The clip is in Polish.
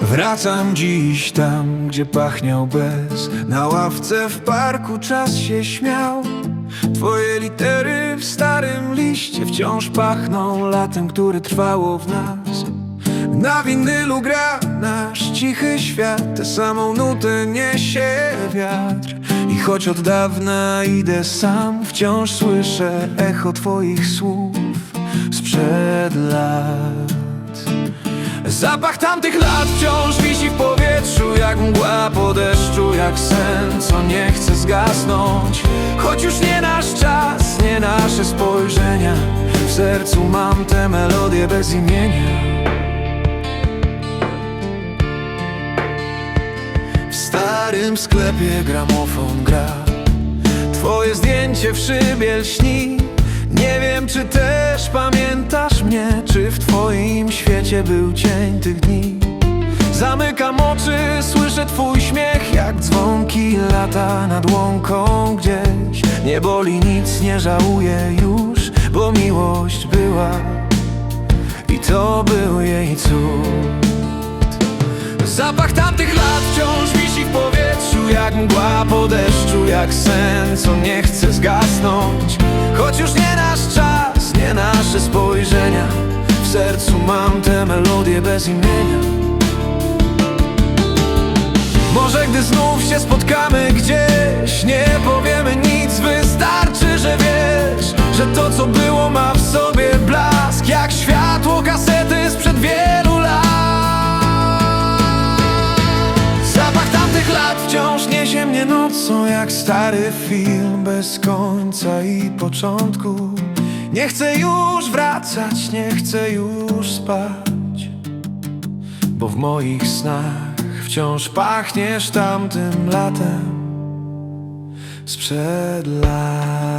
Wracam dziś tam, gdzie pachniał bez. Na ławce w parku czas się śmiał. Twoje litery w starym liście Wciąż pachną latem, które trwało w nas. Na winylu gra nasz cichy świat Tę samą nutę niesie wiatr. I choć od dawna idę sam Wciąż słyszę echo twoich słów Sprzed lat Zapach tamtych lat wciąż wisi w powietrzu Jak mgła po deszczu, jak sen, co nie chce zgasnąć. Choć już nie nasz czas, nie nasze spojrzenia W sercu mam tę melodię bez imienia. W starym sklepie gramofon gra. Twoje zdjęcie w szybie lśni. Nie wiem czy też pamiętasz mnie świecie był cień tych dni. Zamykam oczy, słyszę twój śmiech Jak dzwonki lata nad łąką gdzieś. Nie boli nic, nie żałuję już Bo miłość była. I to był jej cud. Zapach tamtych lat wciąż wisi w powietrzu Jak mgła po deszczu, jak sen, co nie chce zgasnąć. Choć już nie nasz czas, nie nasze spojrzenia sercu mam tę melodię bez imienia. Może gdy znów się spotkamy gdzieś Nie powiemy nic, wystarczy, że wiesz Że to co było ma w sobie blask Jak światło kasety sprzed wielu lat. Zapach tamtych lat wciąż niesie mnie nocą Jak stary film bez końca i początku Nie chcę już wracać, nie chcę już spać Bo w moich snach wciąż pachniesz tamtym latem Sprzed lat